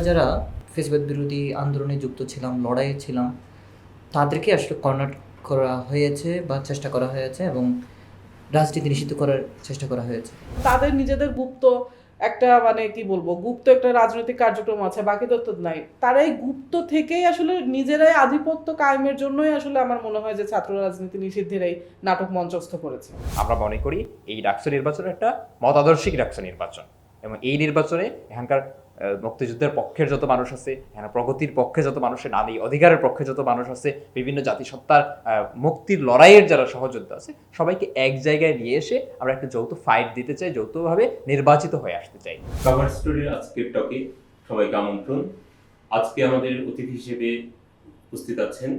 আমরা যারা ফেসবুক বিরোধী আন্দোলনে যুক্ত ছিলাম লড়াইয়ে ছিলাম তাদেরকে আসলে কর্নার করা হয়েছে বা চেষ্টা করা হয়েছে এবং রাজনীতি নিষিদ্ধ করার চেষ্টা করা হয়েছে। তাদের নিজেদের গুপ্ত একটা মানে কি বলব গুপ্ত একটা রাজনৈতিক কার্যক্রম আছে বাকি তো তো নাই। তারা এই গুপ্ত থেকেই আসলে নিজেরাই আধিপত্য কায়েমের জন্যই আসলে আমার মনে হয় যে ছাত্র রাজনীতি নিষিদ্ধের এই নাটক মঞ্চস্থ করেছে। আমরা মনে করি এই ডাকসু নির্বাচন একটা মতাদর্শিক ডাকসু নির্বাচন এবং এই নির্বাচনে এখানকার মুক্তিযুদ্ধের পক্ষের যত মানুষ আছে এখানে প্রগতির পক্ষে যত মানুষ নারী অধিকারের পক্ষে যত মানুষ আছে, বিভিন্ন জাতিসত্তার মুক্তির লড়াইয়ের যারা সহযোদ্ধা আছে, সবাইকে এক জায়গায় নিয়ে এসে আমরা একটা যৌথ ফাইট দিতে চাই, যৌথভাবে নির্বাচিত হয়ে আসতে চাই। কভার স্টোরির আজকের টকে সবাইকে আমন্ত্রণ। আজকে আমাদের অতিথি হিসেবে উপস্থিত আছেন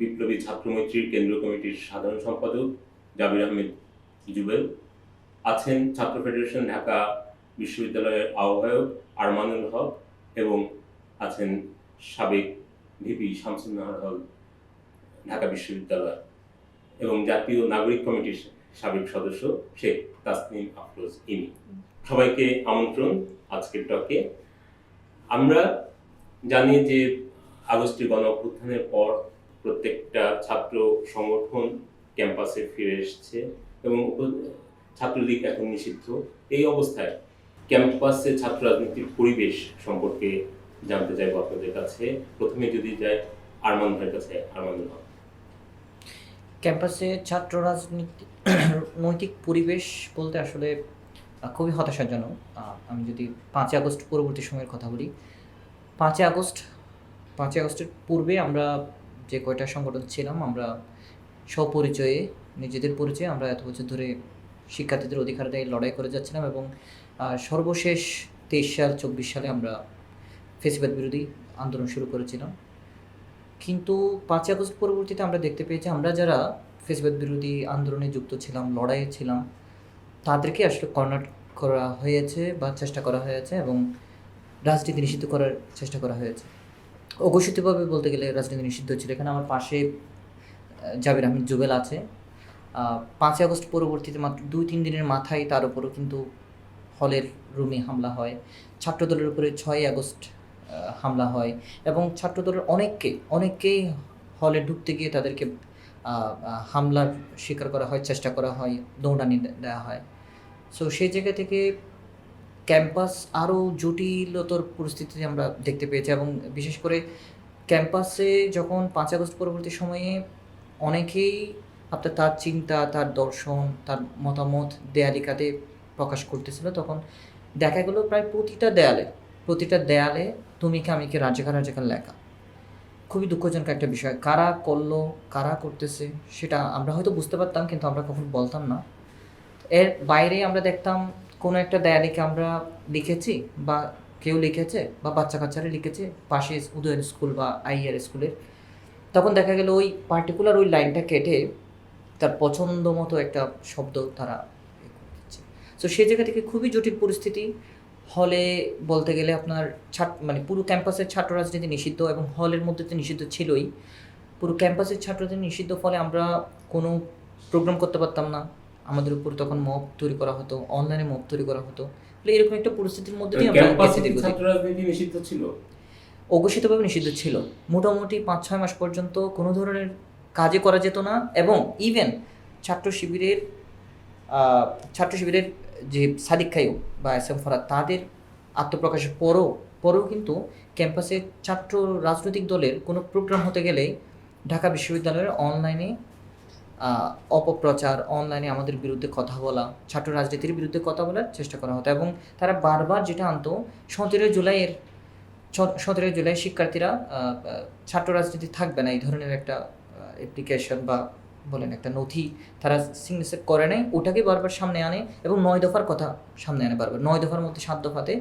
বিপ্লবী ছাত্র মৈত্রীর কেন্দ্রীয় কমিটির সাধারণ সম্পাদক জাবির আহমেদ জুবেল। আছেন ছাত্র ফেডারেশন ঢাকা বিশ্ববিদ্যালয়ের আহ্বায়ক আরমানুল হক এবং আছেন সাবেক ভিপি নাহার হল ঢাকা বিশ্ববিদ্যালয় এবং জাতীয় নাগরিক কমিটির সাবেক সদস্য শেখ তাসনিম আফরোজ ইনি। সবাইকে আমন্ত্রণ আজকের টকে। আমরা জানি যে আগস্টের গণ অভ্যুত্থানের পর প্রত্যেকটা ছাত্র সংগঠন ক্যাম্পাসে ফিরে এসেছে এবং ছাত্রলীগ এখন নিষিদ্ধ। এই অবস্থায় ক্যাম্পাসে ছাত্র রাজনীতির পরিবেশ সম্পর্কে জানতে চাইব আপনাদের কাছে। প্রথমে যদি যাই, আরমান ভাইয়ের কাছে। আরমান ক্যাম্পাসে ছাত্র রাজনীতি, নৈতিক পরিবেশ বলতে আসলে খুবই হতাশাজনক। আমি যদি পাঁচই আগস্ট পরবর্তী সময়ের কথা বলি, পাঁচই আগস্ট, পাঁচই আগস্টের পূর্বে আমরা যে কয়টা সংগঠন ছিলাম, আমরা স্বপরিচয়ে নিজেদের পরিচয়ে আমরা এত বছর ধরে শিক্ষার্থীদের অধিকার আদায়ে লড়াই করে যাচ্ছিলাম এবং সর্বশেষ তেইশ সাল চব্বিশ সালে আমরা ফেসিবাদ বিরোধী আন্দোলন শুরু করেছিলাম। কিন্তু পাঁচই আগস্ট পরবর্তীতে আমরা দেখতে পেয়েছি, আমরা যারা ফেসবুক বিরোধী আন্দোলনে যুক্ত ছিলাম, লড়াইয়ে ছিলাম, তাদেরকে আসলে কর্নার করা হয়েছে বা চেষ্টা করা হয়েছে এবং রাজনীতি নিষিদ্ধ করার চেষ্টা করা হয়েছে। অঘোষিতভাবে বলতে গেলে রাজনীতি নিষিদ্ধ ছিল। এখানে আমার পাশে জাবির আহমেদ জুবেল আছে। পাঁচই আগস্ট পরবর্তীতে মাত্র দুই তিন দিনের মাথায় তার উপরও কিন্তু হলের রুমে হামলা হয়। ছাত্রদলের উপরে ছয়ই আগস্ট হামলা হয় এবং ছাত্রদলের অনেককে, অনেককেই হলে ঢুকতে গিয়ে তাদেরকে হামলার শিকার করা হয়, চেষ্টা করা হয়, দৌড়ানি দেওয়া হয়। সো সেই জায়গা থেকে ক্যাম্পাস আরও জটিলতর পরিস্থিতি আমরা দেখতে পেয়েছি এবং বিশেষ করে ক্যাম্পাসে যখন পাঁচ আগস্ট পরবর্তী সময়ে অনেকেই আপনার তার চিন্তা, তার দর্শন, তার মতামত দেয়ালিকাতে প্রকাশ করতেছিল। তখন দেখা গেলো প্রায় প্রতিটা দেয়ালে প্রতিটা দেয়ালে তুমি কি, আমি কি রাজাকার রাজাকার লেখা। খুবই দুঃখজনক একটা বিষয়। কারা করল, কারা করতেছে, সেটা আমরা হয়তো বুঝতে পারতাম, কিন্তু আমরা কখন বলতাম না। এর বাইরে আমরা দেখতাম কোনো একটা দেয়ালিকে আমরা লিখেছি বা কেউ লিখেছে বা বাচ্চা কাচ্চারা লিখেছে পাশে উদয়ন স্কুল বা আইয়ার স্কুলের। তখন দেখা গেল ওই পার্টিকুলার ওই লাইনটা কেটে তার পছন্দ মতো একটা শব্দ তারা দিচ্ছে সো সেই জায়গা থেকে খুবই জটিল পরিস্থিতি। হলে বলতে গেলে আপনার ছাত্র মানে পুরো ক্যাম্পাসের ছাত্র রাজনীতি নিষিদ্ধ এবং হলের মধ্যে তো নিষিদ্ধ ছিলই। পুরো ক্যাম্পাসের ছাত্রদের নিষিদ্ধ ফলে আমরা কোনো প্রোগ্রাম করতে পারতাম না। আমাদের উপর তখন মব তৈরি করা হতো অনলাইনে মব তৈরি করা হতো। এরকম একটা পরিস্থিতির মধ্যে দিয়ে আমরা। ছাত্র রাজনীতি নিষিদ্ধ ছিল? অঘোষিতভাবে নিষিদ্ধ ছিল। মোটামুটি পাঁচ ছয় মাস পর্যন্ত কোনো ধরনের কাজে করা যেত না এবং ইভেন ছাত্র শিবিরের ছাত্র শিবিরের যে সাদিক বা এস এম ফরাদ, তাদের আত্মপ্রকাশের পরও, পরেও কিন্তু ক্যাম্পাসে ছাত্র রাজনৈতিক দলের কোনো প্রোগ্রাম হতে গেলে ঢাকা বিশ্ববিদ্যালয়ের অনলাইনে অপপ্রচার অনলাইনে আমাদের বিরুদ্ধে কথা বলা, ছাত্র রাজনীতির বিরুদ্ধে কথা বলার চেষ্টা করা হতো এবং তারা বারবার যেটা আনতো, সতেরোই জুলাইয়ের সতেরোই জুলাই শিক্ষার্থীরা ছাত্র রাজনীতি থাকবে না, এই ধরনের একটা অ্যাপ্লিকেশন বা বলেন একটা নথি তারা সিগনেচার করে নেয়, ওটাকে বারবার সামনে আনে এবং নয় দফার কথা সামনে আনে বারবার। নয় দফার মধ্যে সাত দফাতে।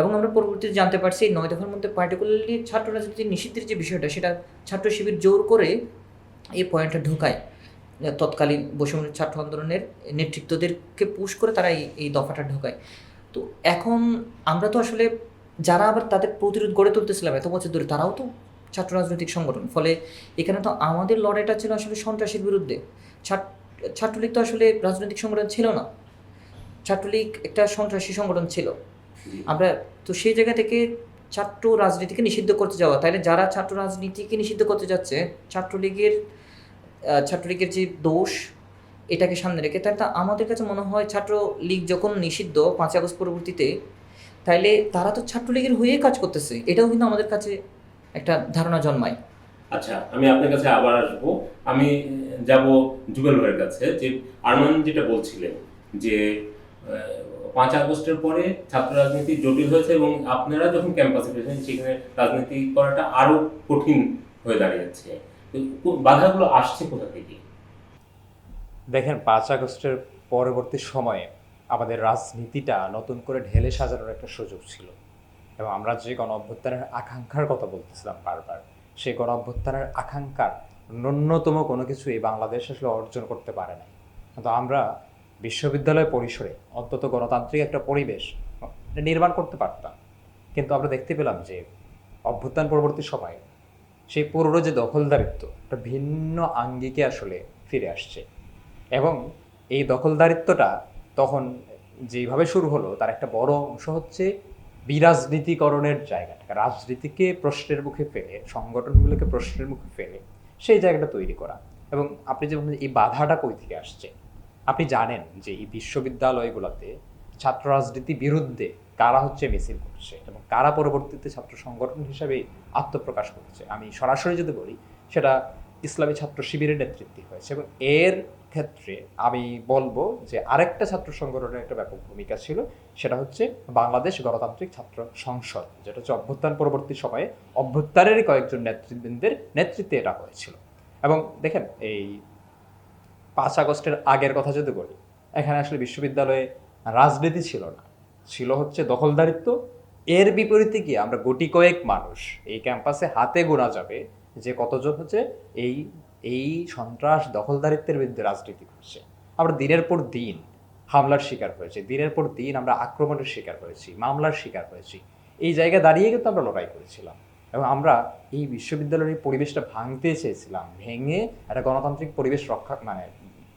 এবং আমরা পরবর্তীতে জানতে পারছি এই নয় দফার মধ্যে পার্টিকুলারলি ছাত্র রাজনীতির নিষিদ্ধের যে বিষয়টা, সেটা ছাত্র শিবির জোর করে এই পয়েন্টটা ঢুকায় তৎকালীন বৈষম্য ছাত্র আন্দোলনের নেতৃত্বদেরকে পুশ করে তারা এই এই দফাটা ঢোকায়। তো এখন আমরা তো আসলে যারা আবার তাদের প্রতিরোধ গড়ে তুলতেছিলাম এত বছর ধরে, তারাও তো ছাত্র রাজনৈতিক সংগঠন। ফলে এখানে তো আমাদের লড়াইটা ছিল আসলে সন্ত্রাসীর বিরুদ্ধে। ছাত্রলীগ তো আসলে রাজনৈতিক সংগঠন ছিল না। ছাত্রলীগ একটা সন্ত্রাসী সংগঠন ছিল। আমরা তো সেই জায়গা থেকে ছাত্র রাজনীতিকে নিষিদ্ধ করতে যাওয়া। তাহলে যারা ছাত্র রাজনীতিকে নিষিদ্ধ করতে যাচ্ছে ছাত্রলীগের ছাত্রলীগের যে দোষ এটাকে সামনে রেখে তাই তা আমাদের কাছে মনে হয় ছাত্রলীগ যখন নিষিদ্ধ পাঁচ আগস্ট পরবর্তীতে তাইলে তারা তো ছাত্রলীগের হয়েই কাজ করতেছে। এটাও কিন্তু আমাদের কাছে একটা ধারণা জন্মায়। আচ্ছা আমি আপনার কাছে আবার আসব। আমি যাব জুবেল ভাইয়ের কাছে। যে আরমান যেটা বলছিলেন যে পাঁচ আগস্টের পরে ছাত্র রাজনীতি জটিল হয়েছে এবং আপনারা যখন ক্যাম্পাসে পেয়েছেন সেখানে রাজনীতি করাটা আরও কঠিন হয়ে দাঁড়িয়েছে। বাধাগুলো আসছে কোথা থেকে? দেখেন পাঁচ আগস্টের পরবর্তী সময়ে আমাদের রাজনীতিটা নতুন করে ঢেলে সাজানোর একটা সুযোগ ছিল। এবং আমরা যে গণ অভ্যুত্থানের আকাঙ্ক্ষার কথা বলতেছিলাম বারবার, সেই গণ অভ্যুত্থানের আকাঙ্ক্ষার ন্যূনতম কোনো কিছু এই বাংলাদেশ আসলে অর্জন করতে পারে নাই। কিন্তু আমরা বিশ্ববিদ্যালয় পরিসরে অন্তত গণতান্ত্রিক একটা পরিবেশ নির্মাণ করতে পারতাম। কিন্তু আমরা দেখতে পেলাম যে অভ্যুত্থান পরবর্তী সময়ে সেই পুরনো যে দখলদারিত্ব একটা ভিন্ন আঙ্গিকে আসলে ফিরে আসছে। এবং এই দখলদারিত্বটা তখন যেভাবে শুরু হলো, তার একটা বড় অংশ হচ্ছে বিরাজনীতিকরণের জায়গাটা রাজনীতিকে প্রশ্নের মুখে ফেলে, সংগঠনগুলোকে প্রশ্নের মুখে ফেলে, সেই জায়গাটা তৈরি করা। এবং আপনি যে এই বাধাটা কই থেকে আসছে? আপনি জানেন যে এই বিশ্ববিদ্যালয়গুলোতে ছাত্র রাজনীতি বিরুদ্ধে কারা হচ্ছে মিছিল করছে এবং কারা পরবর্তীতে ছাত্র সংগঠন হিসাবে আত্মপ্রকাশ করছে? আমি সরাসরি যদি বলি, সেটা ইসলামী ছাত্র শিবিরের নেতৃত্বে হয়েছে এবং এর ক্ষেত্রে আমি বলব যে আরেকটা ছাত্র সংগঠনের একটা ব্যাপক ভূমিকা ছিল, সেটা হচ্ছে বাংলাদেশ গণতান্ত্রিক ছাত্র সংসদ, যেটা হচ্ছে অভ্যুত্থান পরবর্তী সময়ে অভ্যুত্থানেরই কয়েকজন নেতৃবৃন্দের নেতৃত্বে এটা হয়েছিল। এবং দেখেন, এই পাঁচ আগস্টের আগের কথা যদি বলি, এখানে আসলে বিশ্ববিদ্যালয়ে রাজনীতি ছিল না, ছিল হচ্ছে দখলদারিত্ব। এর বিপরীতে গিয়ে আমরা গুটি কয়েক মানুষ এই ক্যাম্পাসে হাতে গোনা যাবে যে কতজন হচ্ছে এই এই সন্ত্রাস দখলদারিত্বের বিরুদ্ধে রাজনীতি করছে। আমরা দিনের পর দিন হামলার শিকার হয়েছে, দিনের পর দিন আমরা আক্রমণের শিকার হয়েছি, মামলার শিকার হয়েছি। এই জায়গায় দাঁড়িয়ে কিন্তু আমরা লড়াই করেছিলাম এবং আমরা এই বিশ্ববিদ্যালয়ের পরিবেশটা ভাঙতে চেয়েছিলাম, ভেঙে একটা গণতান্ত্রিক পরিবেশ রক্ষা মানে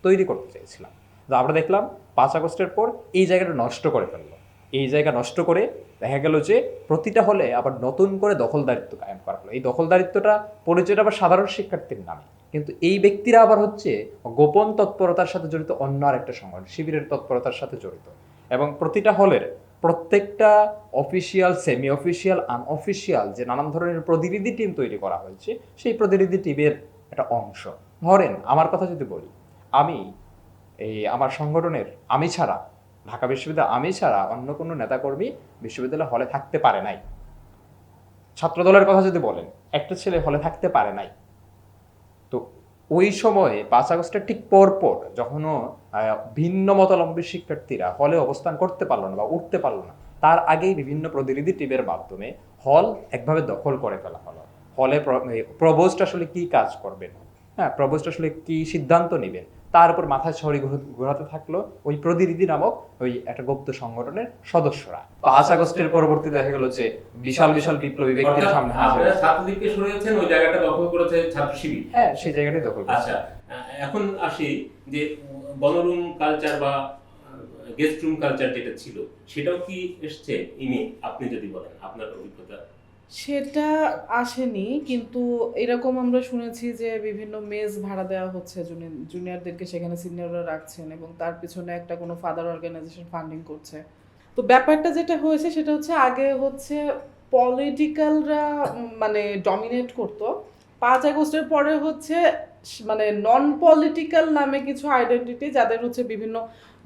তৈরি করতে চেয়েছিলাম। তো আমরা দেখলাম পাঁচ আগস্টের পর এই জায়গাটা নষ্ট করে ফেলল। এই জায়গা নষ্ট করে দেখা গেল যে প্রতিটা হলে আবার নতুন করে দখলদারিত্ব কায়েম করা হলো। এই দখলদারিত্বটা পরিচয়টা আবার সাধারণ শিক্ষার্থীর নামে। কিন্তু এই ব্যক্তিরা আবার হচ্ছে গোপন তৎপরতার সাথে জড়িত, অন্য আরেকটা সংগঠন শিবিরের তৎপরতার সাথে জড়িত। এবং প্রতিটা হলের প্রত্যেকটা অফিসিয়াল সেমি অফিসিয়াল আনঅফিসিয়াল যে নানান ধরনের প্রতিনিধি টিম তৈরি করা হয়েছে, সেই প্রতিনিধি টিমের একটা অংশ। ধরেন, আমার কথা যদি বলি, আমি এই আমার সংগঠনের, আমি ছাড়া, ঢাকা বিশ্ববিদ্যালয় আমি ছাড়া অন্য কোনো নেতাকর্মী বিশ্ববিদ্যালয় হলে থাকতে পারে নাই। ছাত্রদলের কথা যদি বলেন, একটা ছেলে হলে থাকতে পারে নাই। ওই সময়ে পাঁচ আগস্টের ঠিক পর পর যখনও ভিন্ন মতাবলম্বী শিক্ষার্থীরা হলে অবস্থান করতে পারল না বা উঠতে পারল না, তার আগেই বিভিন্ন প্রতিনিধি টিমের মাধ্যমে হল একভাবে দখল করে ফেলা হলো। হলে প্রবোস্ট আসলে কি কাজ করবেন হ্যাঁ প্রবোস্ট আসলে কি সিদ্ধান্ত নেবেন তার উপর মাথায় ছড়ি ঘোরাতে থাকল ওই প্রতিনিধি নামক ওই একটা গুপ্ত সংগঠনের সদস্যরা। পাঁচ আগস্টের পরবর্তী দেখা গেল যে বিশাল বিশাল বিপ্লবী ব্যক্তির সামনে হাজির আপনারা ছাত্রলীগকে সরিয়েছেন ওই জায়গাটা দখল করেছে ছাত্র শিবির। হ্যাঁ সেই জায়গাটাই দখল করছে। আচ্ছা আহ, এখন আসি যে বনরুম কালচার বা গেস্ট রুম কালচার যেটা ছিল সেটাও কি এসছে? ইনি আপনি যদি বলেন আপনার অভিজ্ঞতা। সেটা আসেনি, কিন্তু এরকম আমরা শুনেছি যে বিভিন্ন মেজ ভাড়া দেওয়া হচ্ছে জুনি- জুনিয়রদেরকে সেখানে সিনিয়ররা রাখছেন এবং তার পিছনে একটা কোনো ফাদার অর্গানাইজেশন ফান্ডিং করছে। তো ব্যাপারটা যেটা হয়েছে সেটা হচ্ছে আগে হচ্ছে পলিটিক্যালরা মানে ডমিনেট করতো, পাঁচ আগস্টের পরে হচ্ছে মানে নন পলিটিক্যাল নামে কিছু আইডেন্টিটি যাদের হচ্ছে বিভিন্ন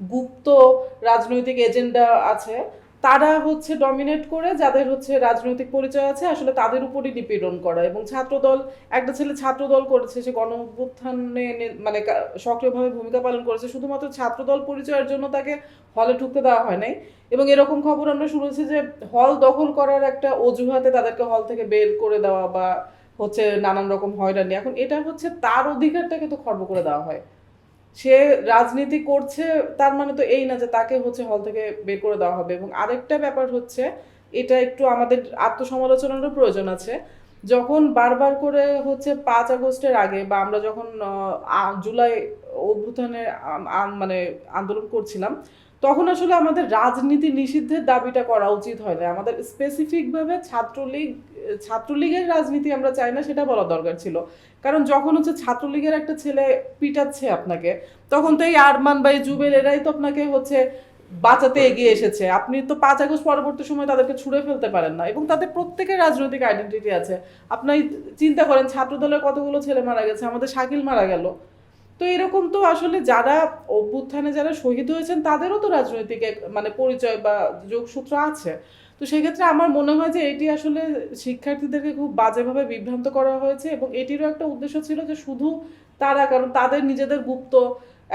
গুপ্ত রাজনৈতিক এজেন্ডা আছে তারা হচ্ছে ডমিনেট করে, যাদের হচ্ছে রাজনৈতিক পরিচয় আছে, আসলে তাদের উপরই নিপীড়ন করা। এবং ছাত্রদল, একটা ছেলে ছাত্রদল করেছে, সে গণ অভ্যুত্থানে মানে সক্রিয়ভাবে ভূমিকা পালন করেছে, শুধুমাত্র ছাত্রদল পরিচয়ের জন্য তাকে হলে ঢুকতে দেওয়া হয় নাই। এবং এরকম খবর আমরা শুনেছি যে হল দখল করার একটা অজুহাতে তাদেরকে হল থেকে বের করে দেওয়া বা হচ্ছে নানান রকম হয়রানি। এখন এটা হচ্ছে তার অধিকারটাকে তো খর্ব করে দেওয়া হয়। সে রাজনীতি করছে, তার মানে তো এই না যে তাকে হচ্ছে হল থেকে বের করে দেওয়া হবে। এবং আরেকটা ব্যাপার হচ্ছে, এটা একটু আমাদের আত্মসমালোচনারও প্রয়োজন আছে। যখন বারবার করে হচ্ছে পাঁচ আগস্টের আগে বা আমরা যখন জুলাই অভ্যুত্থানের মানে আন্দোলন করছিলাম তখন আসলে আমাদের রাজনীতি নিষিদ্ধের দাবিটা করা উচিত হয় না। আমাদের স্পেসিফিকভাবে ছাত্রলীগ, ছাত্রলীগের রাজনীতি আমরা চাই না, সেটা বলা দরকার ছিল। কারণ যখন হচ্ছে ছাত্রলীগের একটা ছেলে পিটাচ্ছে আপনাকে, তখন তো এই আরমান বা এই জুবেল এরাই তো আপনাকে হচ্ছে বাঁচাতে এগিয়ে এসেছে। আপনি তো পাঁচ আগস্ট পরবর্তী সময় তাদেরকে ছুড়ে ফেলতে পারেন না এবং তাদের প্রত্যেকের রাজনৈতিক আইডেন্টিটি আছে। আপনি চিন্তা করেন, ছাত্রদলের কতগুলো ছেলে মারা গেছে? আমাদের শাকিল মারা গেল। তো এরকম তো আসলে যারা অভ্যুত্থানে যারা শহীদ হয়েছেন, তাদেরও তো রাজনৈতিক এক মানে পরিচয় বা যোগসূত্র আছে। তো সেক্ষেত্রে আমার মনে হয় যে এটি আসলে শিক্ষার্থীদেরকে খুব বাজেভাবে বিভ্রান্ত করা হয়েছে এবং এটিরও একটা উদ্দেশ্য ছিল যে শুধু তারা, কারণ তাদের নিজেদের গুপ্ত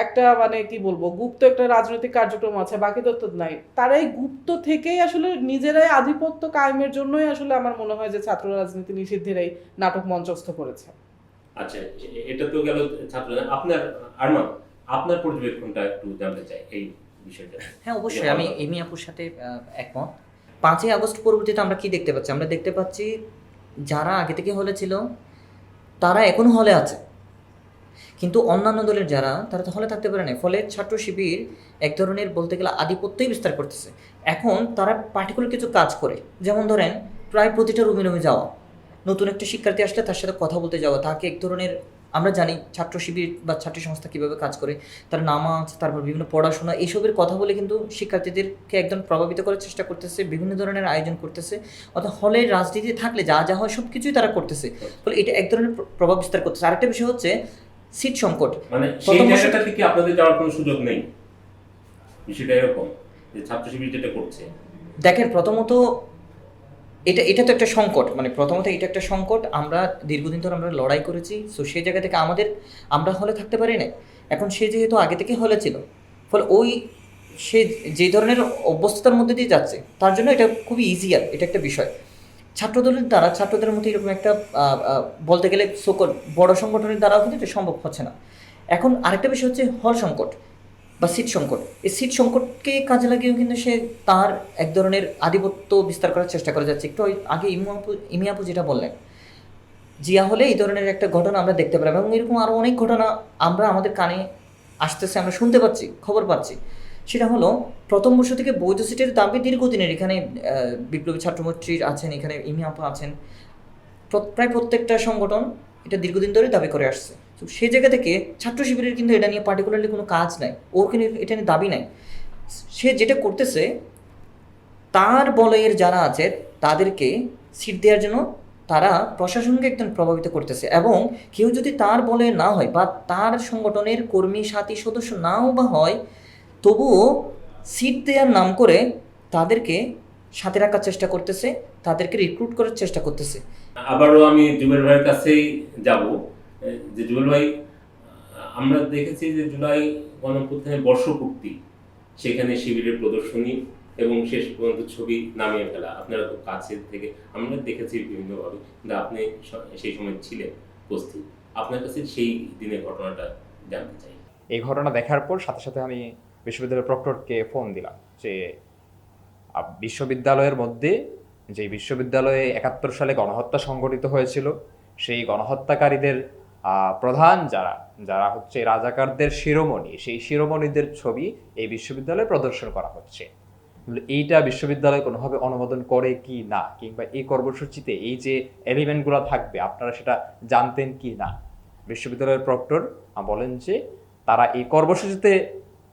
একটা মানে কি বলব, গুপ্ত একটা রাজনৈতিক কার্যক্রম আছে, বাকি তো তো নাই। তারা এই গুপ্ত থেকেই আসলে নিজেরাই আধিপত্য কায়েমের জন্যই আসলে আমার মনে হয় যে ছাত্র রাজনীতি নিষিদ্ধের এই নাটক মঞ্চস্থ করেছে। আচ্ছা এটা তো গেল ছাত্র আপনার আরমান আপনার পর্যবেক্ষণটা একটু জানতে চাই এই বিষয়টা। হ্যাঁ অবশ্যই আমি এমি আপুর সাথে একমত। পাঁচই আগস্ট পরবর্তীতে আমরা কি দেখতে পাচ্ছি? আমরা দেখতে পাচ্ছি যারা আগে থেকে হলে ছিল তারা এখনও হলে আছে। কিন্তু অন্যান্য দলের যারা তারা তো হলে থাকতে পারে না ফলে ছাত্র শিবির এক ধরনের বলতে গেলে আধিপত্যই বিস্তার করতেছে। এখন তারা পার্টিকুলার কিছু কাজ করে। যেমন ধরেন প্রায় প্রতিটা রুমে রুমে যাওয়া। নতুন একটা শিক্ষার্থী আসলে তার সাথে কথা বলতে যাওয়া তাকে এক ধরনের আমরা জানি ছাত্র শিবির বা ছাত্রী সংস্থা কীভাবে কাজ করে তার নামাজ তারপর বিভিন্ন পড়াশোনা এইসবের কথা বলে কিন্তু শিক্ষার্থীদেরকে একদম প্রভাবিত করার চেষ্টা করতেছে বিভিন্ন ধরনের আয়োজন করতেছে অর্থাৎ হলে রাজনীতি থাকলে যা যা হয় সব কিছুই তারা করতেছে। ফলে এটা এক ধরনের প্রভাব বিস্তার করতেছে। আরেকটা বিষয় হচ্ছে সিট সংকট। মানে থেকে আপনাদের যাওয়ার কোনো সুযোগ নেই? বিষয়টা এরকম যে ছাত্র শিবির যেটা করছে। দেখেন প্রথমত এটা এটা তো একটা সংকট। মানে প্রথমত এটা একটা সংকট। আমরা দীর্ঘদিন ধরে আমরা লড়াই করেছি সো সেই জায়গা থেকে আমাদের, আমরা হলে থাকতে পারি না এখন সে যেহেতু আগে থেকে হলে ছিল, ফলে ওই সে যে ধরনের অভ্যস্ততার মধ্যে দিয়ে যাচ্ছে, তার জন্য এটা খুবই ইজিয়ার এটা একটা বিষয়। ছাত্রদলের দ্বারা, ছাত্রদের মধ্যে এরকম একটা বলতে গেলে সকল বড় সংগঠনের দ্বারাও কিন্তু এটা সম্ভব হচ্ছে না। এখন আরেকটা বিষয় হচ্ছে হল সংকট। বা সিট সংকট। এই সিট সংকটকে কাজে লাগিয়েও কিন্তু সে তার এক ধরনের আধিপত্য বিস্তার করার চেষ্টা করে যাচ্ছে। একটু আগে ইমু ইমিয়াপু যেটা বললেন, জিয়া হলে এই ধরনের একটা ঘটনা আমরা দেখতে পেলাম এবং এরকম আরও অনেক ঘটনা আমরা আমাদের কানে আসতেছে, আমরা শুনতে পাচ্ছি, খবর পাচ্ছি। সেটা হলো, প্রথম বর্ষ থেকে বৈধ সিটের দাবি দীর্ঘদিনের। এখানে বিপ্লবী ছাত্রমৈত্রীর আছেন, এখানে ইমি আপা আছেন। প্র- প্রায় প্রত্যেকটা সংগঠন এটা দীর্ঘদিন ধরে দাবি করে আসছে। তো সেই জায়গা থেকে ছাত্র শিবিরের কিন্তু এটা নিয়ে পার্টিকুলারলি কোনো কাজ নাই। ওর কিন্তু এটা নিয়ে দাবি নাই। সে যেটা করতেছে, তার বলয়ের যারা আছে, তাদেরকে সিট দেওয়ার জন্য তারা প্রশাসনকে একদম প্রভাবিত করতেছে এবং কেউ যদি তার বলে না হয় বা তার সংগঠনের কর্মী, সাথী, সদস্য নাও বা হয়, তবুও সিট দেওয়ার নাম করে তাদেরকে সাথে রাখার চেষ্টা করতেছে, তাদেরকে রিক্রুট করার চেষ্টা করতেছে। আবারও আমি জুবেল ভাইয়ের কাছেই যাব। যে জুলাই, আমরা দেখেছি যে জুলাই গণঅভ্যুত্থানের বর্ষপূর্তি, সেখানে শিবিরের প্রদর্শনী এবং শেষ পর্যন্ত ছবি নামিয়ে ফেলা। আপনারা খুব কাছে থেকে, আমরা দেখেছি বিভিন্নভাবে কিন্তু আপনি সেই সময় ছিলেন উপস্থিত। আপনার কাছে সেই দিনের ঘটনাটা জানতে চাই। এই ঘটনা দেখার পর সাথে সাথে আমি বিশ্ববিদ্যালয়ের প্রক্টরকে ফোন দিলাম যে বিশ্ববিদ্যালয়ের মধ্যে যে বিশ্ববিদ্যালয়ে একাত্তর সালে গণহত্যা সংঘটিত হয়েছিল, সেই গণহত্যাকারীদের প্রধান যারা যারা হচ্ছে রাজাকারদের শিরোমণি, সেই শিরোমণিদের ছবি এই বিশ্ববিদ্যালয়ে প্রদর্শন করা হচ্ছে। এইটা বিশ্ববিদ্যালয় কোনোভাবে অনুমোদন করে কি না, কিংবা এই কর্মসূচিতে এই যে এলিমেন্টগুলো থাকবে, আপনারা সেটা জানতেন কি না? বিশ্ববিদ্যালয়ের প্রক্টর বলেন যে, তারা এই কর্মসূচিতে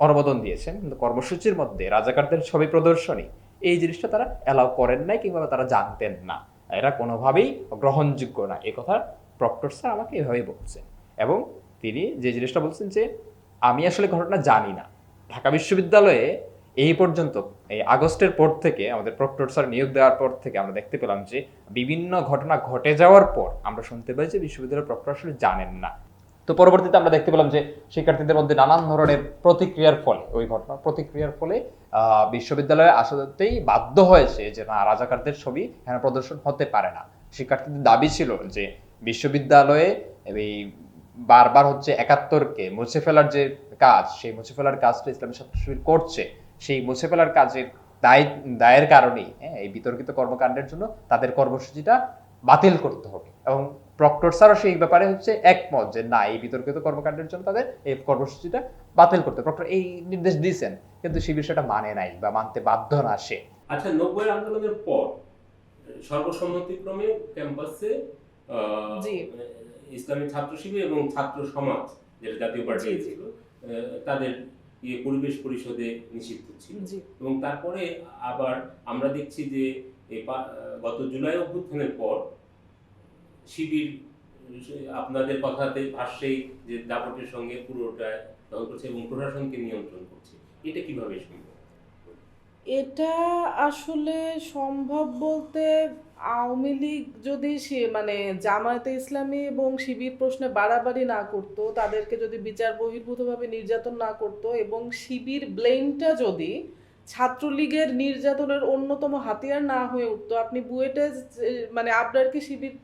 অনুমোদন দিয়েছেন, কিন্তু কর্মসূচির মধ্যে রাজাকারদের ছবি প্রদর্শনী, এই জিনিসটা তারা অ্যালাউ করেন নাই, কিংবা তারা জানতেন না। এরা কোনোভাবেই গ্রহণযোগ্য না, এ কথা প্রক্টর স্যার আমাকে এভাবে বলছেন এবং তিনি যে জিনিসটা বলছেন যে, আমি আসলে ঘটনা জানি না। ঢাকা বিশ্ববিদ্যালয়ে এই পর্যন্ত, এই আগস্টের পর থেকে আমাদের প্রক্টর স্যার নিয়োগ দেওয়ার পর থেকে আমরা দেখতে পেলাম যে, বিভিন্ন ঘটনা ঘটে যাওয়ার পর আমরা শুনতে পাই যে বিশ্ববিদ্যালয়ের প্রক্টর আসলে জানেন না। তো পরবর্তীতে আমরা দেখতে পেলাম যে, শিক্ষার্থীদের মধ্যে নানান ধরনের প্রতিক্রিয়ার ফলে, ওই ঘটনা প্রতিক্রিয়ার ফলে বিশ্ববিদ্যালয়ে আসতেই বাধ্য হয়েছে যে, না, রাজাকারদের ছবি এখানে প্রদর্শন হতে পারে না। শিক্ষার্থীদের দাবি ছিল যে বিশ্ববিদ্যালয়ে এই বারবার হচ্ছে একাত্তরকে মুছে ফেলার যে কাজ সেই মুছে ফেলার কাজটা ইসলামী ছাত্র শিবির করছে সেই মুছে ফেলার কাজের দায় দায়ের কারণেই হ্যাঁ, এই বিতর্কিত কর্মকাণ্ডের জন্য তাদের কর্মসূচিটা বাতিল করতে হবে এবং প্রক্টর স্যারও সেই ব্যাপারে হচ্ছে একমত যে না এই বিতর্কিত কর্মকাণ্ডের জন্য তাদের এই কর্মসূচিটা বাতিল করতে প্রক্টর এই নির্দেশ দিয়েছেন কিন্তু সেই বিষয়টা মানে নাই বা মানতে বাধ্য না সে আচ্ছা নব্বই আন্দোলনের পর সর্বসম্মতিক্রমে ক্যাম্পাসে। ইসলামী ছাত্র শিবির এবং ছাত্র সমাজ যেটা জাতীয় পার্টি। ছিল তাদের ইয়ে পরিবেশ পরিষদে নিষিদ্ধ ছিল। এবং তারপরে আবার আমরা দেখছি যে গত জুলাই অভ্যুত্থানের পর শিবির আপনাদের কথাতে ভাষ্যেই যে দাপটের সঙ্গে পুরোটা দখল করছে এবং প্রশাসনকে নিয়ন্ত্রণ করছে এটা কীভাবে সম্ভব? এটা আসলে সম্ভব বলতে আওয়ামী লীগ যদি সে- মানে জামায়াতে ইসলামী এবং শিবির প্রশ্নে বাড়াবাড়ি না করত, তাদেরকে যদি বিচার বহির্ভূতভাবে নির্যাতন না করত এবং শিবির ব্লেমটা যদি ছাত্রলীগের নির্যাতনের অন্যতম হাতিয়ার না হয়ে উঠতো, আপনি বুয়েটে মানে আবরারকে শিবির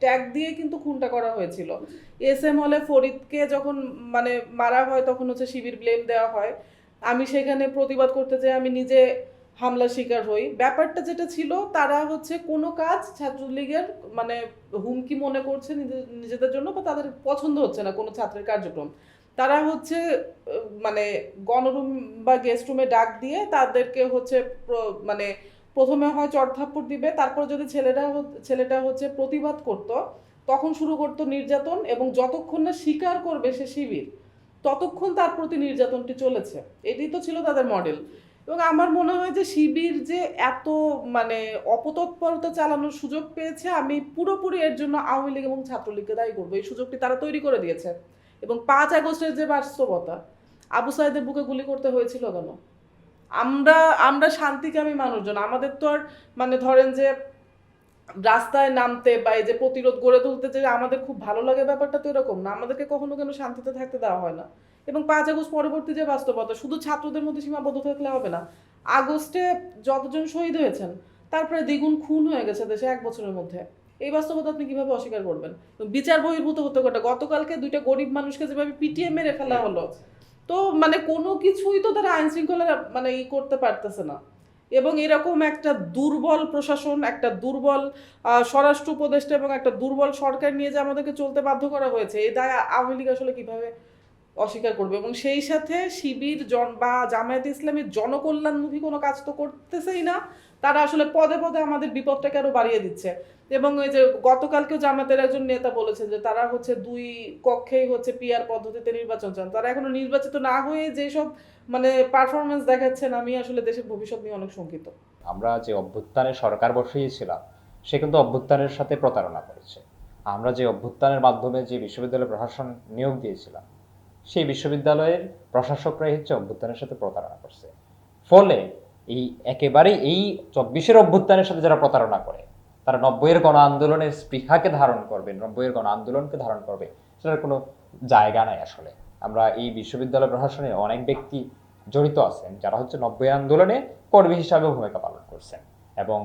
ট্যাগ দিয়ে কিন্তু খুনটা করা হয়েছিল। এস এম হলে ফরিদকে যখন মানে মারা হয় তখন হচ্ছে শিবির ব্লেম দেওয়া হয়। আমি সেখানে প্রতিবাদ করতে চাই, আমি নিজে হামলার শিকার হই। ব্যাপারটা যেটা ছিল, তারা হচ্ছে কোনো কাজ ছাত্রলীগের মানে হুমকি মনে করছে নিজে- নিজেদের জন্য বা তাদের পছন্দ হচ্ছে না কোনো ছাত্রের কার্যক্রম। তারা হচ্ছে মানে গণরুম বা গেস্ট রুমে ডাক দিয়ে তাদেরকে হচ্ছে মানে প্রথমে হয় চড়থাপ্পড় দিবে, তারপর যদি ছেলেটা ছেলেটা হচ্ছে প্রতিবাদ করত, তখন শুরু করতো নির্যাতন এবং যতক্ষণ না স্বীকার করবে সে শিবির, ততক্ষণ তার প্রতি নির্যাতনটি চলেছে। এটি তো ছিল তাদের মডেল এবং আমার মনে হয় যে শিবির যে এত মানে অপতৎপরতা চালানোর সুযোগ পেয়েছে, আমি পুরোপুরি এর জন্য আওয়ামী লীগ এবং ছাত্রলীগকে দায়ী করব। এই সুযোগটি তারা তৈরি করে দিয়েছে। এবং পাঁচ আগস্টের যে বাস্তবতা, আবু সাইদের বুকে গুলি করতে হয়েছিল কেন? আমরা আমরা শান্তিকামী মানুষজন, আমাদের তো আর মানে ধরেন যে রাস্তায় নামতে বা এই যে প্রতিরোধ গড়ে তুলতে যে আমাদের খুব ভালো লাগে ব্যাপারটা তো এরকম না। আমাদেরকে কখনো কেন শান্তিতে থাকতে দেওয়া হয় না। এবং পাঁচ আগস্ট পরবর্তী যে বাস্তবতা, শুধু ছাত্রদের মধ্যে সীমাবদ্ধ থাকলে হবে না। আগস্টে যতজন শহীদ হয়েছেন তারপরে দ্বিগুণ খুন হয়ে গেছে দেশে এক বছরের মধ্যে। এই বাস্তবতা আপনি কীভাবে অস্বীকার করবেন? বিচার বহির্ভূত হতে ঘটে গতকালকে দুইটা গরিব মানুষকে যেভাবে পিটিএ মেরে ফেলা হলো, তো মানে কোনো কিছুই তো তারা আইন শৃঙ্খলা মানে ই করতে পারতেছে না। এবং এরকম একটা দুর্বল প্রশাসন, একটা দুর্বল স্বরাষ্ট্র উপদেষ্টা এবং একটা দুর্বল সরকার নিয়ে যে আমাদেরকে চলতে বাধ্য করা হয়েছে এই দায় আওয়ামী লীগ আসলে কীভাবে অস্বীকার করবে এবং সেই সাথে শিবির, জন বা জামায়াত ইসলামের জনকল্যাণমুখী কোনো কাজ তো করতেছেই না। তারা আসলে পদে পদে আমাদের বিপদটাকে আরও বাড়িয়ে দিচ্ছে। এবং ওই যে গতকালকেও জামাতের একজন নেতা বলেছেন যে তারা হচ্ছে দুই কক্ষেই হচ্ছে পিআর পদ্ধতিতে নির্বাচন চান। তারা এখনও নির্বাচিত না হয়ে যেসব মানে পারফরমেন্স দেখাচ্ছেন আমি আসলে দেশের ভবিষ্যৎ নিয়ে অনেক শঙ্কিত। আমরা যে অভ্যুত্থানে সরকার বসিয়েছিলাম, সে কিন্তু অভ্যুত্থানের সাথে প্রতারণা করেছে। আমরা যে অভ্যুত্থানের মাধ্যমে যে বিশ্ববিদ্যালয় প্রশাসন নিয়োগ দিয়েছিলাম সেই বিশ্ববিদ্যালয়ের প্রশাসকরাই হচ্ছে অভ্যুত্থানের সাথে প্রতারণা করছে। ফলে এই একেবারে এই চব্বিশের অভ্যুত্থানের সাথে যারা প্রতারণা করে, তারা নব্বইয়ের গণ আন্দোলনের স্পৃহাকে ধারণ করবে, নব্বইয়ের গণ আন্দোলনকে ধারণ করবে, সেটার কোনো জায়গা নাই আসলে। আমরা এই বিশ্ববিদ্যালয় প্রশাসনে অনেক ব্যক্তি জড়িত আছেন, যারা হচ্ছে নব্বই আন্দোলনে কর্মী হিসাবে ভূমিকা পালন করছেন। এবং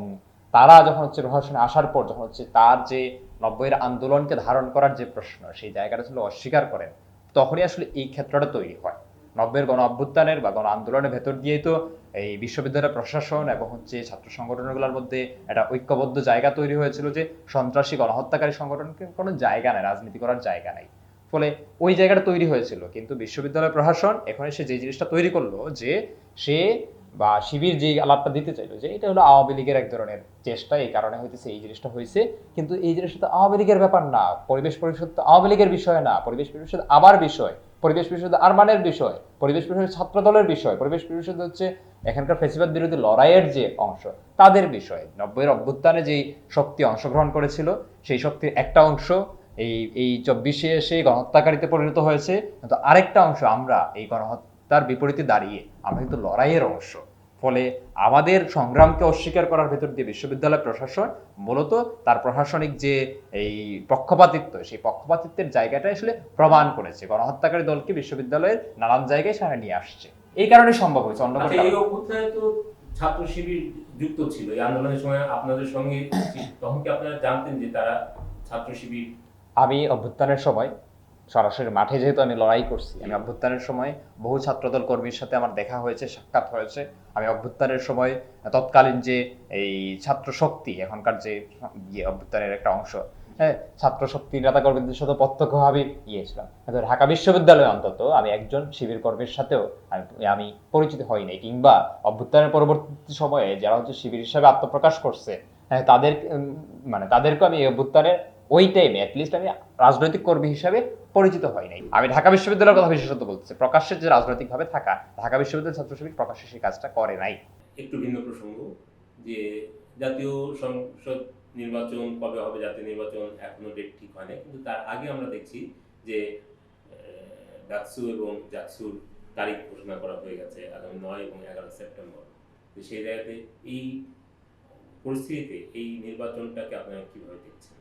তারা যখন হচ্ছে প্রশাসনে আসার পর, যখন হচ্ছে তার যে নব্বইয়ের আন্দোলনকে ধারণ করার যে প্রশ্ন, সেই জায়গাটা ছিল অস্বীকার করেন। তখনই আসলে এই ক্ষেত্রটা তৈরি হয়। নব্বের গণ অভ্যুত্থানের বা গণ আন্দোলনের ভেতর দিয়েই তো এই বিশ্ববিদ্যালয় প্রশাসন এবং হচ্ছে ছাত্র সংগঠনগুলোর মধ্যে একটা ঐক্যবদ্ধ জায়গা তৈরি হয়েছিল যে সন্ত্রাসী গণহত্যাকারী সংগঠনকে কোনো জায়গা নেই, রাজনীতি করার জায়গা নাই। ফলে ওই জায়গাটা তৈরি হয়েছিল। কিন্তু বিশ্ববিদ্যালয় প্রশাসন এখন এসে যে জিনিসটা তৈরি করল যে সে বা শিবির যে আলাপটা দিতে চাইলো যে এটা হলো আওয়ামী লীগের এক ধরনের চেষ্টা, এই কারণে হইতেছে এই জিনিসটা হয়েছে কিন্তু এই জিনিসটা তো আওয়ামী লীগের ব্যাপার না। পরিবেশ পরিষদ তো আওয়ামী লীগের বিষয় না। পরিবেশ পরিষদ আবার বিষয়। পরিবেশ পরিষদ আরমানের বিষয়। পরিবেশ পরিষদ ছাত্র দলের বিষয়। পরিবেশ পরিষদ হচ্ছে এখানকার ফেসিবাদ বিরোধী লড়াইয়ের যে অংশ, তাদের বিষয়। নব্বইয়ের অভ্যুত্থানে যেই শক্তি অংশগ্রহণ করেছিল, সেই শক্তির একটা অংশ এই এই চব্বিশে এসে গণহত্যাকারীতে পরিণত হয়েছে। কিন্তু আরেকটা অংশ আমরা এই গণহত্যার বিপরীতে দাঁড়িয়ে আমরা কিন্তু লড়াইয়ের অংশ ফলে আমাদের সংগ্রামকে অস্বীকার করার ভেতর দিয়ে বিশ্ববিদ্যালয় প্রশাসন মূলত তার প্রশাসনিক যে এই পক্ষপাতিত্ব সেই পক্ষপাতিত্বের জায়গাটা আসলে প্রমাণ করেছে। গণহত্যাকারী দলকে বিশ্ববিদ্যালয়ের নানান জায়গায় সেখানে নিয়ে আসছে। এই কারণে সম্ভব হয়েছে। অন্য আচ্ছা তো ছাত্র শিবির যুক্ত ছিল। এই আন্দোলনের সময় আপনাদের সঙ্গে তখন কি আপনারা জানতেন যে তারা ছাত্র শিবির? আমি অভ্যুত্থানের সময় সরাসরি মাঠে যেহেতু আমি লড়াই করছি আমি অভ্যুত্থানের সময় বহু ছাত্রদল কর্মীর সাথে আমার দেখা হয়েছে সাক্ষাৎ হয়েছে। আমি অভ্যুত্থানের সময় তৎকালীন যে এই ছাত্র শক্তি এখনকার যে ইয়ে অভ্যুত্থানের একটা অংশ হ্যাঁ ছাত্র শক্তি নেতা কর্মীদের সাথে প্রত্যক্ষভাবে গিয়েছিলাম। ঢাকা বিশ্ববিদ্যালয়ে অন্তত আমি একজন শিবির কর্মীর সাথেও আমি আমি পরিচিত হই নাই কিংবা অভ্যুত্থানের পরবর্তী সময়ে যারা হচ্ছে শিবির হিসাবে আত্মপ্রকাশ করছে হ্যাঁ তাদের মানে তাদেরকে আমি এই অভ্যুত্থানের ওই টাইমে অ্যাটলিস্ট আমি রাজনৈতিক কর্মী হিসাবে পরিচিত হয় নাই। আমি ঢাকা বিশ্ববিদ্যালয়ের কথা বিশেষত বলছি। প্রকাশ্যে যে রাজনৈতিকভাবে থাকা, ঢাকা বিশ্ববিদ্যালয়ের ছাত্র শিবির প্রকাশ্যে সেই কাজটা করে নাই। একটু ভিন্ন প্রসঙ্গ, যে জাতীয় সংসদ নির্বাচন কবে হবে, জাতীয় নির্বাচন এখনও ডেট ঠিক হয় কিন্তু তার আগে আমরা দেখছি যে ডাকসু এবং জাকসুর তারিখ ঘোষণা করা হয়ে গেছে আগামী নয় এবং এগারো সেপ্টেম্বর। তো সেই জায়গাতে এই পরিস্থিতিতে এই নির্বাচনটাকে আপনারা কীভাবে দেখছেন?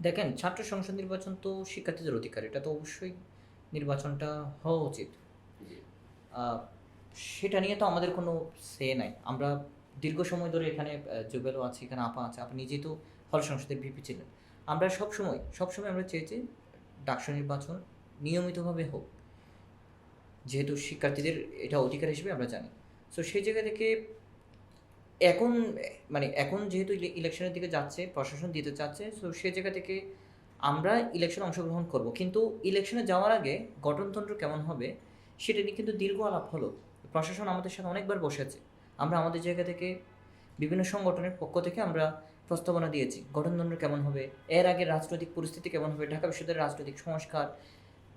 দেখেন ছাত্র সংসদ নির্বাচন তো শিক্ষার্থীদের অধিকার এটা তো অবশ্যই নির্বাচনটা হওয়া উচিত। সেটা নিয়ে তো আমাদের কোনো সে নাই। আমরা দীর্ঘ সময় ধরে এখানে জুবেলও আছে এখানে আপা আছে আপনি নিজেই তো হল সংসদের ভিপি ছিলেন। আমরা সব সময় সব সময় আমরা চেয়েছি ডাকসু নির্বাচন নিয়মিতভাবে হোক। যেহেতু শিক্ষার্থীদের এটা অধিকার হিসেবে আমরা জানি। সো সেই জায়গা থেকে এখন মানে এখন যেহেতু ইলে- ইলেকশনের দিকে যাচ্ছে, প্রশাসন দিতে চাচ্ছে সো সে জায়গা থেকে আমরা ইলেকশনে অংশগ্রহণ করব। কিন্তু ইলেকশনে যাওয়ার আগে গঠনতন্ত্র কেমন হবে, সেটা নিয়ে কিন্তু দীর্ঘ আলাপ হলো। প্রশাসন আমাদের সাথে অনেকবার বসেছে। আমরা আমাদের জায়গা থেকে বিভিন্ন সংগঠনের পক্ষ থেকে আমরা প্রস্তাবনা দিয়েছি, গঠনতন্ত্র কেমন হবে, এর আগে রাজনৈতিক পরিস্থিতি কেমন হবে, ঢাকা বিশ্ববিদ্যালয়ের রাজনৈতিক সংস্কার,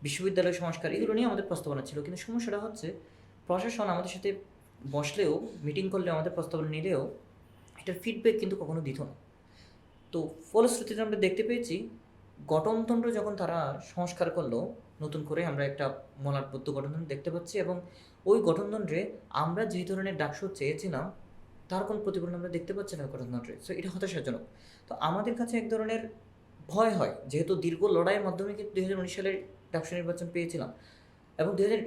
বিশ্ববিদ্যালয় সংস্কার, এগুলো নিয়ে আমাদের প্রস্তাবনা ছিল। কিন্তু সমস্যাটা হচ্ছে, প্রশাসন আমাদের সাথে বসলেও মিটিং করলেও, আমাদের প্রস্তাবনা নিলেও, এটার ফিডব্যাক কিন্তু কখনো দিত না। তো ফলশ্রুতিতে আমরা দেখতে পেয়েছি, গঠনতন্ত্র যখন তারা সংস্কার করল, নতুন করে আমরা একটা মলাটবদ্ধ গঠনতন্ত্র দেখতে পাচ্ছি এবং ওই গঠনতন্ত্রে আমরা যে ধরনের ডাকসু চেয়েছিলাম, তার কোনো প্রতিফলন আমরা দেখতে পাচ্ছি না গঠনতন্ত্রে। সো এটা হতাশাজনক। তো আমাদের কাছে এক ধরনের ভয় হয়, যেহেতু দীর্ঘ লড়াইয়ের মাধ্যমে কিন্তু হাজার উনিশ সালের ডাকসু নির্বাচন পেয়েছিলাম এবং দু হাজার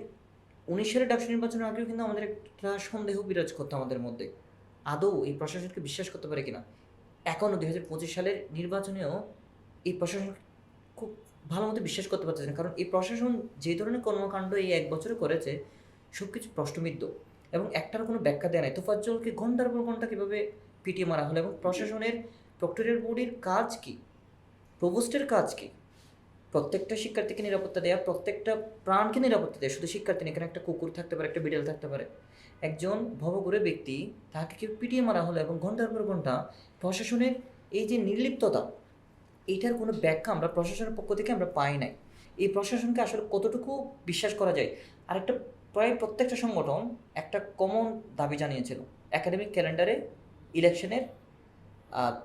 উনিশ সালের ডাকসু নির্বাচনের আগেও কিন্তু আমাদের একটা সন্দেহ বিরাজ করতো আমাদের মধ্যে। আদৌ এই প্রশাসনকে বিশ্বাস করতে পারে কিনা? এখনও দুই হাজার পঁচিশ সালের নির্বাচনেও এই প্রশাসন খুব ভালো মতো বিশ্বাস করতে পারতেছে না। কারণ এই প্রশাসন যে ধরনের কর্মকাণ্ড এই এক বছরে করেছে সব কিছু প্রশ্নবিদ্ধ এবং একটার কোনো ব্যাখ্যা দেয় নাই। তোফাজ্জলকে ঘণ্টার পর ঘণ্টা কীভাবে পিটিয়ে মারা হলো এবং প্রশাসনের প্রক্টরিয়াল বডির কাজ কি? প্রভোস্টের কাজ কি? প্রত্যেকটা শিক্ষার্থীকে নিরাপত্তা দেওয়া প্রত্যেকটা প্রাণকে নিরাপত্তা দেওয়া শুধু শিক্ষার্থী এখানে একটা কুকুর থাকতে পারে, একটা বিড়াল থাকতে পারে। একজন ভবঘুরে ব্যক্তি, তাকে কেউ পিটিয়ে মারা হলো এবং ঘণ্টার পর ঘণ্টা প্রশাসনের এই যে নির্লিপ্ততা এইটার কোনো ব্যাখ্যা আমরা প্রশাসনের পক্ষ থেকে আমরা পাই নাই। এই প্রশাসনকে আসলে কতটুকু বিশ্বাস করা যায়? আরেকটা, প্রায় প্রত্যেকটা সংগঠন একটা কমন দাবি জানিয়েছিল। একাডেমিক ক্যালেন্ডারে ইলেকশনের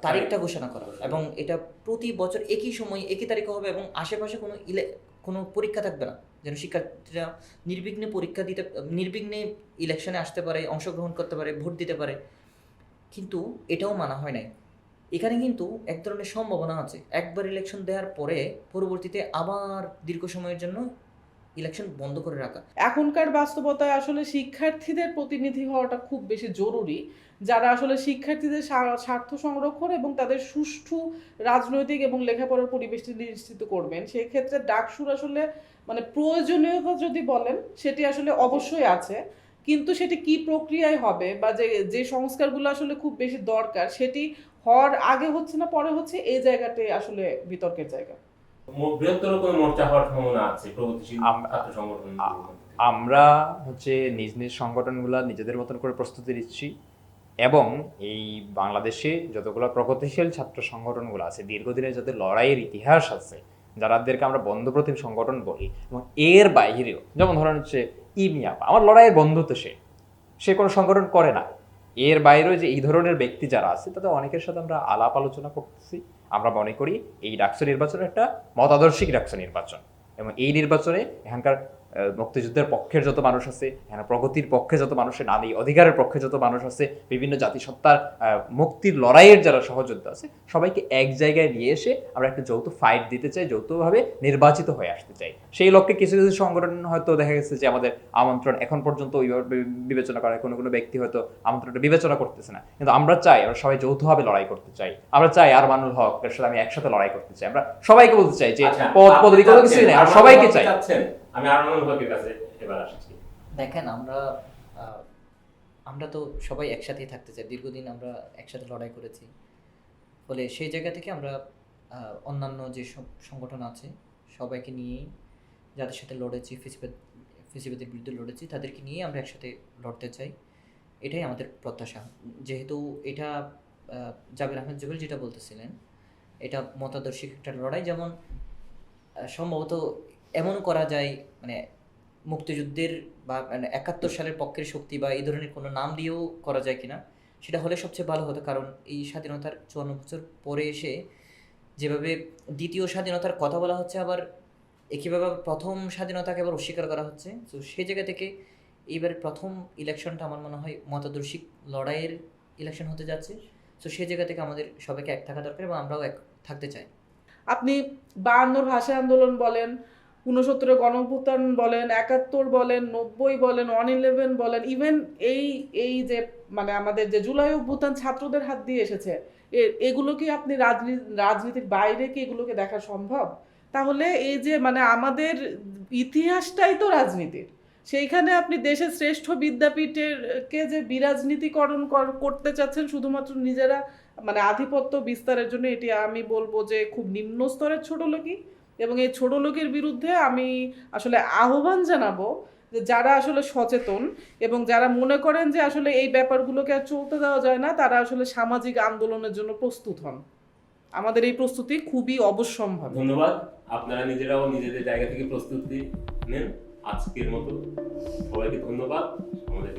তারিখটা ঘোষণা করা। এবং এটা প্রতি বছর একই সময়, একই তারিখে হবে এবং আশেপাশে কোনো ইলে, কোনো পরীক্ষা থাকবে না। যেন শিক্ষার্থীরা নির্বিঘ্নে পরীক্ষা দিতে, নির্বিঘ্নে ইলেকশনে আসতে পারে, অংশগ্রহণ করতে পারে, ভোট দিতে পারে। কিন্তু এটাও মানা হয় নাই। এখানে কিন্তু এক ধরনের সম্ভাবনা আছে। একবার ইলেকশন দেওয়ার পরে পরবর্তীতে আবার দীর্ঘ সময়ের জন্য ইলেকশন বন্ধ করে রাখা। এখনকার বাস্তবতায় আসলে শিক্ষার্থীদের প্রতিনিধি হওয়াটা খুব বেশি জরুরি। যারা আসলে শিক্ষার্থীদের স্বার্থ সংরক্ষণ এবং তাদের সুষ্ঠু রাজনৈতিক এবং লেখাপড়ার পরিবেশটি নিশ্চিত করবেন সেই ক্ষেত্রে ডাকসুর আসলে মানে প্রয়োজনীয়তা যদি বলেন, সেটি আসলে অবশ্যই আছে। কিন্তু সেটি কি প্রক্রিয়ায় হবে বা যে যে সংস্কারগুলো আসলে খুব বেশি দরকার, সেটি হওয়ার আগে হচ্ছে না পরে হচ্ছে, এই জায়গাটাই আসলে বিতর্কের জায়গা। বৃহত্তর কোনো মোর্চা হওয়ার সম্ভাবনা আছে প্রগতিশীল ছাত্র সংগঠন আমরা হচ্ছে নিজ নিজ সংগঠনগুলো নিজেদের মতন করে প্রস্তুতি নিচ্ছি এবং এই বাংলাদেশে যতগুলো প্রগতিশীল ছাত্র সংগঠনগুলো আছে দীর্ঘদিনের যাদের লড়াইয়ের ইতিহাস আছে যারাদেরকে আমরা বন্ধুপ্রতিম সংগঠন বলি এবং এর বাইরেও যেমন ধরেন হচ্ছে ইমিয়াপা আমার লড়াইয়ের বন্ধু তো সে সে কোনো সংগঠন করে না। এর বাইরেও যে এই ধরনের ব্যক্তি যারা আছে তাদের অনেকের সাথে আমরা আলাপ আলোচনা করতেছি। আমরা মনে করি এই ডাকসু নির্বাচন একটা মতাদর্শিক ডাকসু নির্বাচন এবং এই নির্বাচনে এখানকার মুক্তিযুদ্ধের পক্ষের যত মানুষ আছে এখানে প্রগতির পক্ষে যত মানুষের নারী অধিকারের পক্ষে যত মানুষ আছে বিভিন্ন জাতিসত্তার মুক্তির লড়াইয়ের যারা সহযোদ্ধা আছে সবাইকে এক জায়গায় নিয়ে এসে আমরা একটা যৌথ ফাইট দিতে চাই যৌথভাবে নির্বাচিত হয়ে আসতে চাই। সেই লক্ষ্যে কিছু কিছু সংগঠন হয়তো দেখা গেছে যে আমাদের আমন্ত্রণ এখন পর্যন্ত বিবেচনা করে কোনো কোনো ব্যক্তি হয়তো আমন্ত্রণটা বিবেচনা করতেছে না। কিন্তু আমরা চাই আমরা সবাই যৌথভাবে লড়াই করতে চাই। আমরা চাই আর মানুষ হক সাথে আমি একসাথে লড়াই করতে চাই। আমরা সবাইকে বলতে চাই যে আচ্ছা, পদ পদবি কোনো কিছুই নেই আমরা আরমান সবাইকে চাই? আমি আরমান হকের কাছে এবার আসছি। দেখেন, আমরা আমরা তো সবাই একসাথেই থাকতে চাই। দীর্ঘদিন আমরা একসাথে লড়াই করেছি। ফলে সেই জায়গা থেকে আমরা অন্যান্য যে সংগঠন আছে, সবাইকে নিয়েই যাদের সাথে লড়েছি ফিসিবাদ ফিসিবাদের বিরুদ্ধে লড়েছি, তাদেরকে নিয়ে আমরা একসাথে লড়তে চাই। এটাই আমাদের প্রত্যাশা। যেহেতু এটা জাবির আহমেদ জুবেল যেটা বলতেছিলেন, এটা মতাদর্শিক একটা লড়াই। যেমন সম্ভবত এমন করা যায় মানে মুক্তিযুদ্ধের বা মানে একাত্তর সালের পক্ষের শক্তি বা এই ধরনের কোনো নাম দিয়েও করা যায় কিনা, সেটা হলে সবচেয়ে ভালো হতো। কারণ এই স্বাধীনতার চুয়ান্ন বছর পরে এসে যেভাবে দ্বিতীয় স্বাধীনতার কথা বলা হচ্ছে, আবার একইভাবে প্রথম স্বাধীনতাকে আবার অস্বীকার করা হচ্ছে। তো সেই জায়গা থেকে এইবারের প্রথম ইলেকশনটা আমার মনে হয় মতাদর্শিক লড়াইয়ের ইলেকশন হতে যাচ্ছে। তো সেই জায়গা থেকে আমাদের সবাইকে এক থাকা দরকার এবং আমরাও এক থাকতে চাই। আপনি বায়ান্নর ভাষা আন্দোলন বলেন ঊনসত্তরের গণঅভ্যুত্থান বলেন, একাত্তর বলেন, নব্বই বলেন, ওয়ান ইলেভেন বলেন, ইভেন এই এই যে মানে আমাদের যে জুলাই অভ্যুত্থান ছাত্রদের হাত দিয়ে এসেছে এগুলো কি আপনি রাজনীতির বাইরে কি এগুলোকে দেখা সম্ভব? তাহলে এই যে মানে আমাদের ইতিহাসটাই তো রাজনীতির। সেইখানে আপনি দেশের শ্রেষ্ঠ বিদ্যাপীঠের, কে যে বিরাজনীতিকরণ কর- করতে চাচ্ছেন, শুধুমাত্র নিজেরা মানে আধিপত্য বিস্তারের জন্য এটি আমি বলব যে খুব নিম্ন স্তরের ছোট লোকই। এবং এই ছোট লোকের বিরুদ্ধে আমি আসলে আহ্বান জানাব যে যারা আসলে সচেতন এবং যারা মনে করেন যে আসলে এই ব্যাপারগুলোকে আর চলতে দেওয়া যায় না, তারা আসলে সামাজিক আন্দোলনের জন্য প্রস্তুত হন। আমাদের এই প্রস্তুতি খুবই অবশ্যম্ভাবী ধন্যবাদ। আপনারা নিজেরাও নিজেদের জায়গা থেকে প্রস্তুতি নেন। আজকের মতো সবাইকে ধন্যবাদ। আমাদের